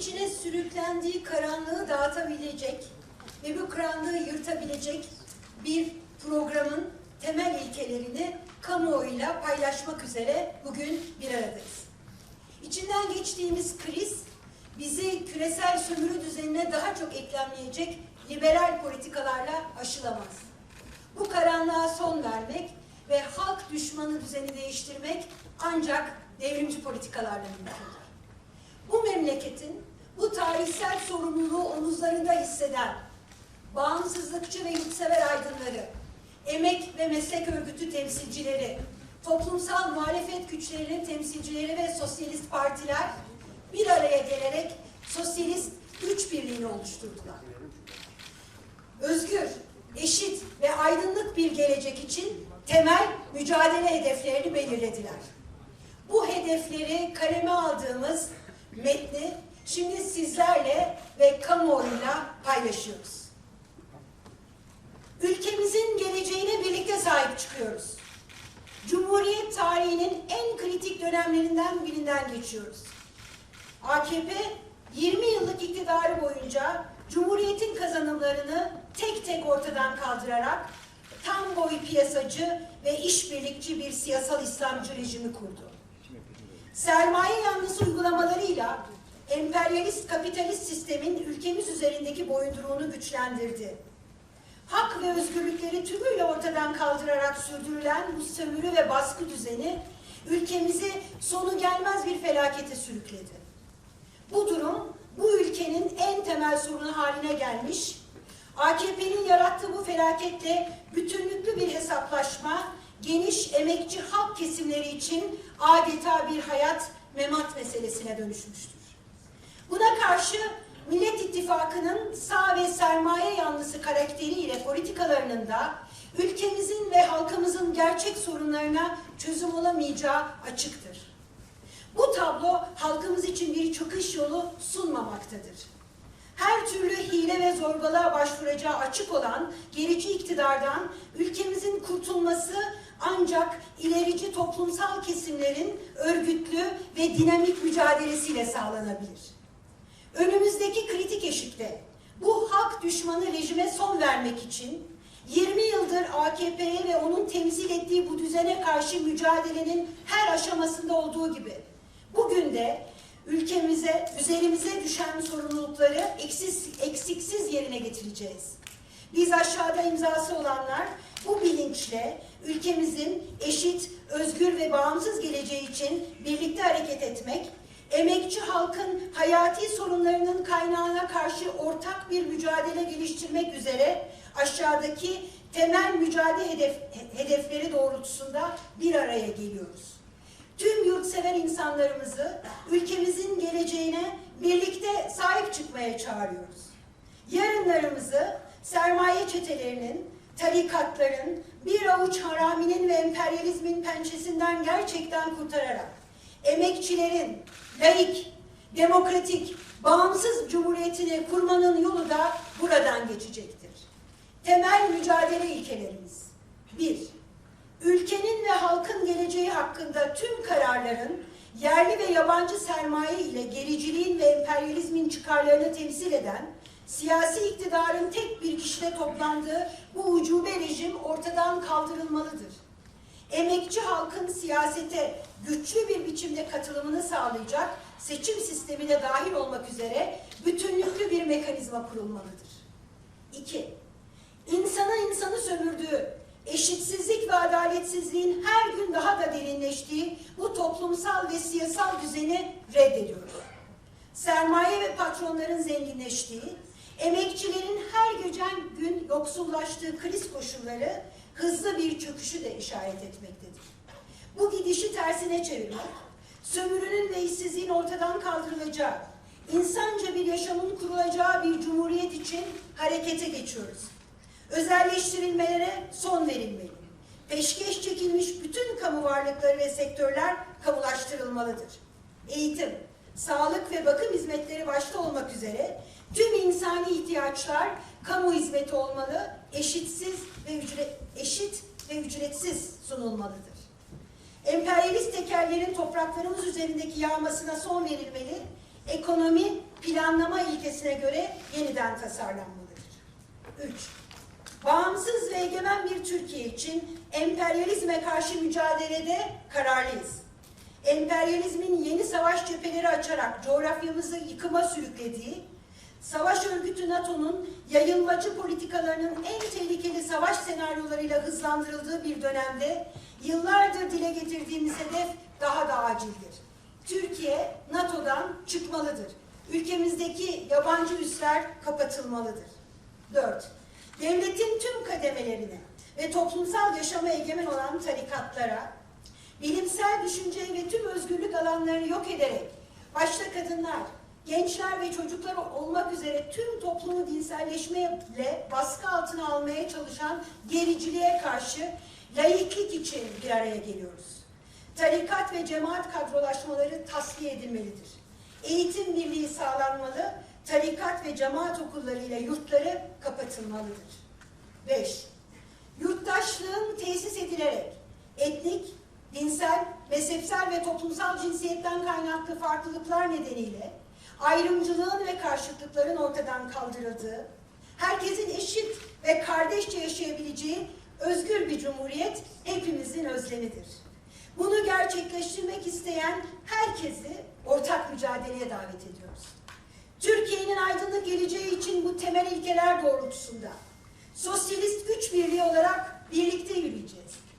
içine sürüklendiği karanlığı dağıtabilecek ve bu karanlığı yırtabilecek bir programın temel ilkelerini kamuoyuyla paylaşmak üzere bugün bir aradayız. İçinden geçtiğimiz kriz bizi küresel sömürü düzenine daha çok eklemleyecek liberal politikalarla aşılamaz. Bu karanlığa son vermek ve halk düşmanı düzeni değiştirmek ancak devrimci politikalarla mümkündür. Bu memleketin bu tarihsel sorumluluğu omuzlarında hisseden bağımsızlıkçı ve yurtsever aydınları, emek ve meslek örgütü temsilcileri, toplumsal muhalefet güçlerinin temsilcileri ve sosyalist partiler bir araya gelerek sosyalist güç birliğini oluşturdular. Özgür, eşit ve aydınlık bir gelecek için temel mücadele hedeflerini belirlediler. Bu hedefleri kaleme aldığımız metni şimdi sizlerle ve kamuoyuyla paylaşıyoruz. Ülkemizin geleceğine birlikte sahip çıkıyoruz. Cumhuriyet tarihinin en kritik dönemlerinden birinden geçiyoruz. AKP 20 yıllık iktidarı boyunca Cumhuriyet'in kazanımlarını tek tek ortadan kaldırarak tam boy piyasacı ve işbirlikçi bir siyasal İslamcı rejimi kurdu. Sermaye yanlısı uygulamalarıyla emperyalist kapitalist sistemin ülkemiz üzerindeki boyunduruğunu güçlendirdi. Hak ve özgürlükleri tümüyle ortadan kaldırarak sürdürülen bu sömürü ve baskı düzeni ülkemizi sonu gelmez bir felakete sürükledi. Bu durum bu ülkenin en temel sorunu haline gelmiş, AKP'nin yarattığı bu felaketle bütünlüklü bir hesaplaşma, geniş emekçi halk kesimleri için adeta bir hayat memat meselesine dönüşmüştür. Buna karşı Millet İttifakı'nın sağ ve sermaye yanlısı karakteriyle politikalarının da ülkemizin ve halkımızın gerçek sorunlarına çözüm olamayacağı açıktır. Bu tablo halkımız için bir çıkış yolu sunmamaktadır. Her türlü hile ve zorbalığa başvuracağı açık olan gerici iktidardan ülkemizin kurtulması ancak ilerici toplumsal kesimlerin örgütlü ve dinamik mücadelesiyle sağlanabilir. Önümüzdeki kritik eşikte bu hak düşmanı rejime son vermek için 20 yıldır AKP'ye ve onun temsil ettiği bu düzene karşı mücadelenin her aşamasında olduğu gibi bugün de ülkemize, üzerimize düşen sorumlulukları eksiz, eksiksiz yerine getireceğiz. Biz aşağıda imzası olanlar bu bilinçle ülkemizin eşit, özgür ve bağımsız geleceği için birlikte hareket etmek, emekçi halkın hayati sorunlarının kaynağına karşı ortak bir mücadele geliştirmek üzere aşağıdaki temel mücadele hedef, hedefleri doğrultusunda bir araya geliyoruz. Tüm yurtsever insanlarımızı ülkemizin geleceğine birlikte sahip çıkmaya çağırıyoruz. Yarınlarımızı sermaye çetelerinin, tarikatların, bir avuç haraminin ve emperyalizmin pençesinden gerçekten kurtararak emekçilerin laik, demokratik, bağımsız cumhuriyetini kurmanın yolu da buradan geçecektir. Temel mücadele ilkelerimiz. 1. Ülkenin ve halkın geleceği hakkında tüm kararların yerli ve yabancı sermaye ile gericiliğin ve emperyalizmin çıkarlarını temsil eden siyasi iktidarın tek bir kişide toplandığı bu ucube rejim ortadan kaldırılmalıdır. Emekçi halkın siyasete güçlü bir biçimde katılımını sağlayacak seçim sistemine dahil olmak üzere bütünlüklü bir mekanizma kurulmalıdır. 2. İnsana insanı sömürdüğü, eşitsizlik ve adaletsizliğin her gün daha da derinleştiği bu toplumsal ve siyasal düzeni reddediyoruz. Sermaye ve patronların zenginleştiği, emekçilerin her geçen gün yoksullaştığı kriz koşulları hızlı bir çöküşü de işaret etmektedir. Bu gidişi tersine çevirmek, sömürünün ve işsizliğin ortadan kaldırılacağı, insanca bir yaşamın kurulacağı bir cumhuriyet için harekete geçiyoruz. Özelleştirilmelere son verilmeli. Peşkeş çekilmiş bütün kamu varlıkları ve sektörler kamulaştırılmalıdır. Eğitim, sağlık ve bakım hizmetleri başta olmak üzere tüm insani ihtiyaçlar kamu hizmeti olmalı, eşitsiz ve ücret, eşit ve ücretsiz sunulmalıdır. Emperyalist tekerlerin topraklarımız üzerindeki yağmasına son verilmeli, ekonomi planlama ilkesine göre yeniden tasarlanmalıdır. 3. Bağımsız ve egemen bir Türkiye için emperyalizme karşı mücadelede kararlıyız. Emperyalizmin yeni savaş cepheleri açarak coğrafyamızı yıkıma sürüklediği, savaş örgütü NATO'nun yayılmacı politikalarının en tehlikeli savaş senaryolarıyla hızlandırıldığı bir dönemde yıllardır dile getirdiğimiz hedef daha da acildir. Türkiye NATO'dan çıkmalıdır. Ülkemizdeki yabancı üsler kapatılmalıdır. 4. Devletin tüm kademelerine ve toplumsal yaşama egemen olan tarikatlara, bilimsel düşünce ve tüm özgürlük alanlarını yok ederek, başta kadınlar, gençler ve çocuklar olmak üzere tüm toplumu dinselleşmeyle baskı altına almaya çalışan gericiliğe karşı laiklik için bir araya geliyoruz. Tarikat ve cemaat kadrolaşmaları tasfiye edilmelidir. Eğitim birliği sağlanmalı, tarikat ve cemaat okullarıyla yurtları kapatılmalıdır. 5. Yurttaşlığın tesis edilerek mezhepsel ve toplumsal cinsiyetten kaynaklı farklılıklar nedeniyle ayrımcılığın ve karşıtlıkların ortadan kaldırıldığı, herkesin eşit ve kardeşçe yaşayabileceği özgür bir cumhuriyet hepimizin özlemidir. Bunu gerçekleştirmek isteyen herkesi ortak mücadeleye davet ediyoruz. Türkiye'nin aydınlık geleceği için bu temel ilkeler doğrultusunda sosyalist güç birliği olarak birlikte yürüyeceğiz.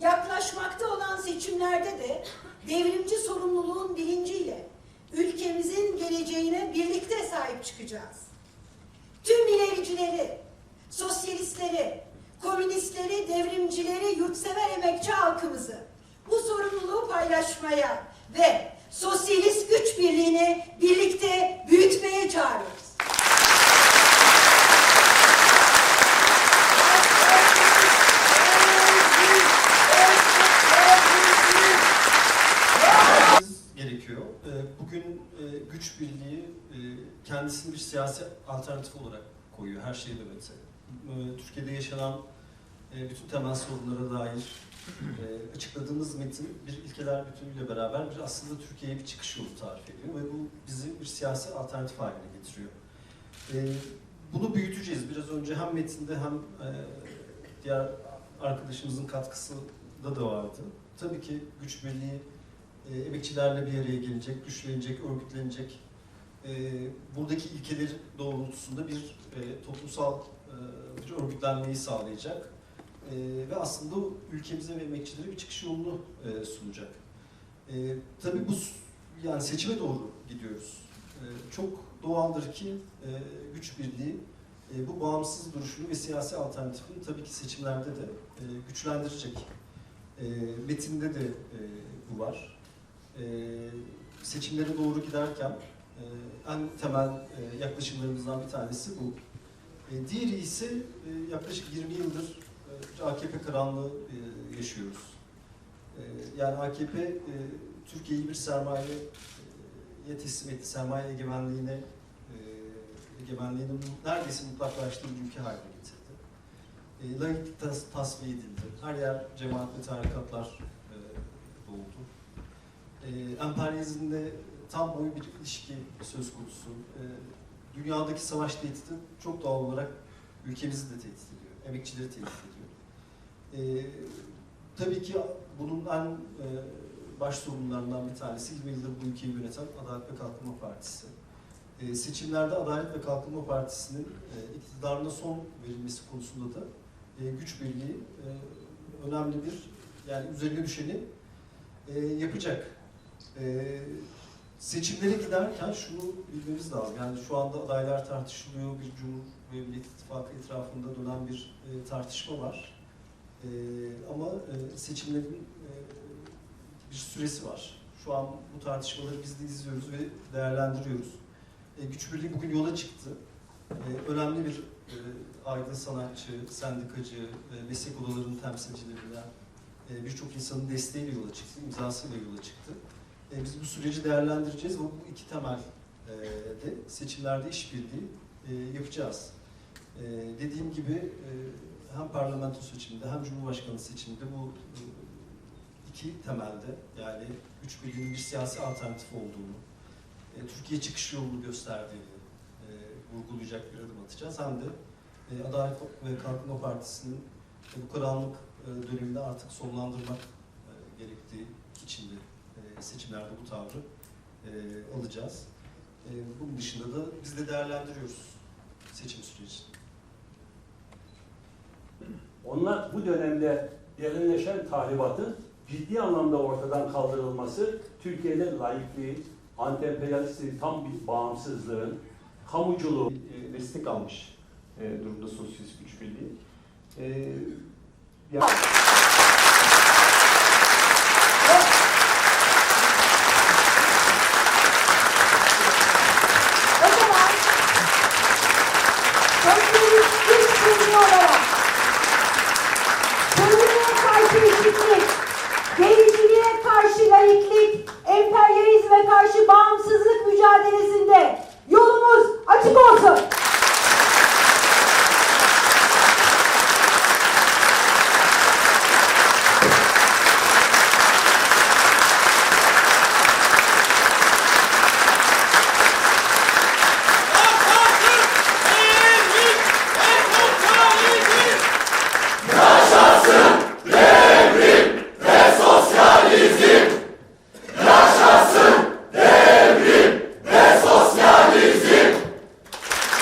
Yaklaşmakta olan seçimlerde de devrimci sorumluluğun bilinciyle ülkemizin geleceğine birlikte sahip çıkacağız. Tüm ilericileri, sosyalistleri, komünistleri, devrimcileri, yurtsever emekçi halkımızı bu sorumluluğu paylaşmaya ve sosyalist güç birliğini birlikte büyütmeye çağırıyoruz. gerekiyor. Ee, Bugün e, güç birliği e, kendisini bir siyasi alternatif olarak koyuyor her şeyden öte. Ee, Türkiye'de yaşanan e, bütün temel sorunlara dair e, açıkladığımız metin bir ilkeler bütünüyle beraber bir aslında Türkiye'ye bir çıkış yolu tarif ediyor ve bu bizi bir siyasi alternatif haline getiriyor. Bunu büyüteceğiz. Biraz önce hem metinde hem e, diğer arkadaşımızın katkısı da da vardı. Tabii ki güç birliği e, emekçilerle bir araya gelecek, güçlenecek, örgütlenecek. E, buradaki ilkeler doğrultusunda bir e, toplumsal e, bir örgütlenmeyi sağlayacak. E, ve aslında ülkemize ve emekçilere bir çıkış yolunu e, sunacak. E, tabii bu yani seçime doğru gidiyoruz. E, çok doğaldır ki e, güç birliği e, bu bağımsız duruşunu ve siyasi alternatifini tabii ki seçimlerde de e, güçlendirecek. E, metinde de e, bu var e, seçimlere doğru giderken e, en temel e, yaklaşımlarımızdan bir tanesi bu. E, diğeri ise yaklaşık 20 yıldır AKP karanlığı yaşıyoruz. Yani AKP Türkiye'yi bir sermayeye teslim etti, sermaye egemenliğine e, neredeyse mutlaklaştığı bir ülke haline getirdi. E, laiklik tas, tasfiye edildi. Her yer cemaat ve tarikatlar e, emperyalizmde tam boyu bir ilişki söz konusu. E, dünyadaki savaş tehdidi çok doğal olarak ülkemizi de tehdit ediyor, emekçileri tehdit ediyor. E, tabii ki bunun en e, baş sorunlarından bir tanesi 20 yıldır bu ülkeyi yöneten Adalet ve Kalkınma Partisi. E, seçimlerde Adalet ve Kalkınma Partisi'nin e, iktidarına son verilmesi konusunda da e, güç birliği e, önemli bir yani üzerine düşeni e, yapacak. Ee, seçimlere giderken şunu bilmemiz lazım. Yani şu anda adaylar tartışılıyor, bir Cumhur ve Millet İttifakı etrafında dönen bir e, tartışma var. E, ama e, seçimlerin e, bir süresi var. Şu an bu tartışmaları biz de izliyoruz ve değerlendiriyoruz. E, Güç Birliği bugün yola çıktı. E, önemli bir e, aydın sanatçı, sendikacı, e, meslek odalarının temsilcilerinden e, birçok insanın desteğiyle yola çıktı, imzasıyla yola çıktı. E, Biz bu süreci değerlendireceğiz ve bu iki temel e, de seçimlerde işbirliği e, yapacağız. E, Dediğim gibi e, hem parlamento seçiminde hem cumhurbaşkanı seçiminde bu e, iki temelde yani üç birliğin bir siyasi alternatif olduğunu, e, Türkiye çıkış yolunu gösterdiğini e, vurgulayacak bir adım atacağız. Hem de e, Adalet ve Kalkınma Partisi'nin e, bu karanlık e, döneminde artık sonlandırmak e, gerektiği için de e, seçimlerde bu tavrı e, alacağız. E, bunun dışında da biz de değerlendiriyoruz seçim sürecini. Onlar bu dönemde derinleşen tahribatın ciddi anlamda ortadan kaldırılması, Türkiye'de laikliği, anti-emperyalistliğin tam bir bağımsızlığın, kamuculuğu, e, destek almış e, durumda Sosyalist Güç Birliği. E, ya-